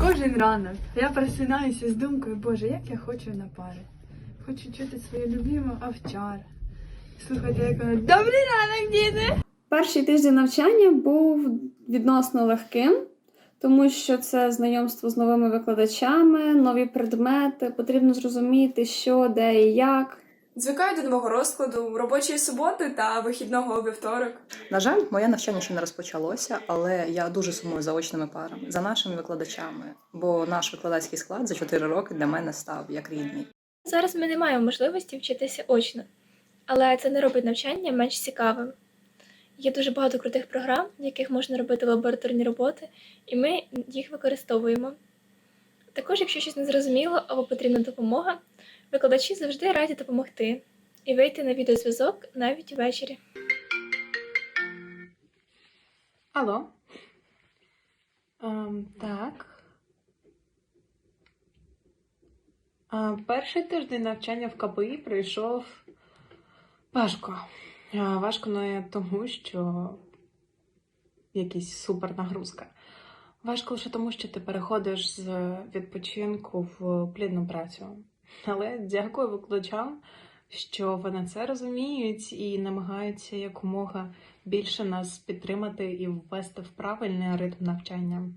Кожен ранок я просинаюся з думкою, Боже, як я хочу на пари. Хочу чути свою любиму овчар. Слухайте, як вона Добрий ранок, діти! Перший тиждень навчання був відносно легким, тому що це знайомство з новими викладачами, нові предмети, потрібно зрозуміти, що, де і як. Звикаю до нового розкладу, робочої суботи та вихідного у вівторок. На жаль, моє навчання ще не розпочалося, але я дуже сумую за очними парами, за нашими викладачами, бо наш викладацький склад за 4 роки для мене став як рідний. Зараз ми не маємо можливості вчитися очно, але це не робить навчання менш цікавим. Є дуже багато крутих програм, в яких можна робити лабораторні роботи, і ми їх використовуємо. Також, якщо щось не зрозуміло або потрібна допомога, викладачі завжди раді допомогти і вийти на відеозв'язок навіть ввечері. Алло? Ем, так. А, перший тиждень навчання в КПІ пройшов важко. А, важко не тому, що якась супернагрузка. Важко лише тому, що ти переходиш з відпочинку в плідну працю. Але дякую викладачам, що вони це розуміють і намагаються якомога більше нас підтримати і ввести в правильний ритм навчання.